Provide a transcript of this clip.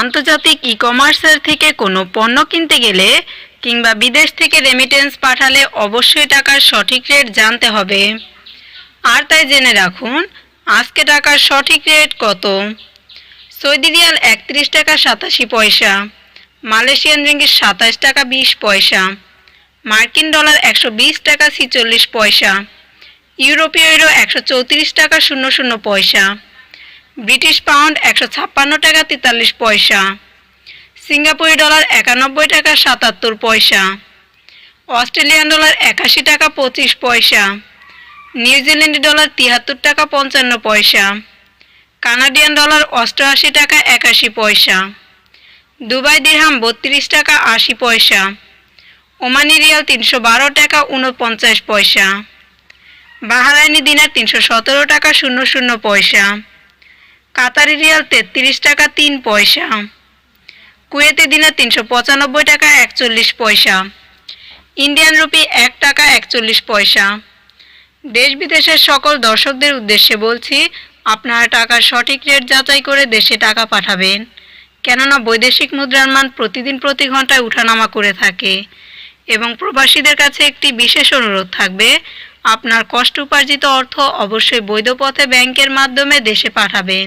আন্তর্জাতিক ই কমার্সের থেকে কোনো পণ্য কিনতে গেলে কিংবা বিদেশ থেকে রেমিটেন্স পাঠালে অবশ্যই টাকার সঠিক রেট জানতে হবে। আর তাই জেনে রাখুন, আজকে টাকার সঠিক রেট কত? সৌদি রিয়াল একত্রিশ টাকা সাতাশি পয়সা, মালয়েশিয়ান রিঙ্গিত সাতাশ টাকা বিশ পয়সা, মার্কিন ডলার একশো বিশ টাকা ছিচল্লিশ পয়সা, ইউরোপীয় ইউরো একশো চৌত্রিশ টাকা শূন্য শূন্য পয়সা। ব্রিটিশ পাউন্ড একশো ছাপ্পান্ন টাকা তেতাল্লিশ পয়সা। সিঙ্গাপুরি ডলার একানব্বই টাকা সাতাত্তর পয়সা। অস্ট্রেলিয়ান ডলার একাশি টাকা পঁচিশ পয়সা। নিউজিল্যান্ড ডলার তিয়াত্তর টাকা পঞ্চান্ন পয়সা। কানাডিয়ান ডলার অষ্টআশি টাকা একাশি পয়সা। দুবাই দিরহাম বত্রিশ টাকা আশি পয়সা। ওমানি রিয়াল তিনশো বারো টাকা উনপঞ্চাশ পয়সা। বাহারাইনি দিনার তিনশো সতেরো টাকা শূন্য শূন্য পয়সা। কাতারি রিয়াল তেত্রিশ টাকা তিন পয়সা। কুয়েতে দিনার তিনশো পঁচানব্বই টাকা একচল্লিশ পয়সা। ইন্ডিয়ান রুপি এক টাকা একচল্লিশ পয়সা। দেশ বিদেশের সকল দর্শকদের উদ্দেশ্যে বলছি, আপনারা টাকার সঠিক রেট যাচাই করে দেশে টাকা পাঠাবেন। কেননা বৈদেশিক মুদ্রার মান প্রতিদিন প্রতি ঘন্টায় উঠানামা করে থাকে। এবং প্রবাসীদের কাছে একটি বিশেষ অনুরোধ থাকবে, আপনার কষ্ট উপার্জিত অর্থ অবশ্যই বৈধ পথে ব্যাংকের মাধ্যমে দেশে পাঠাবেন।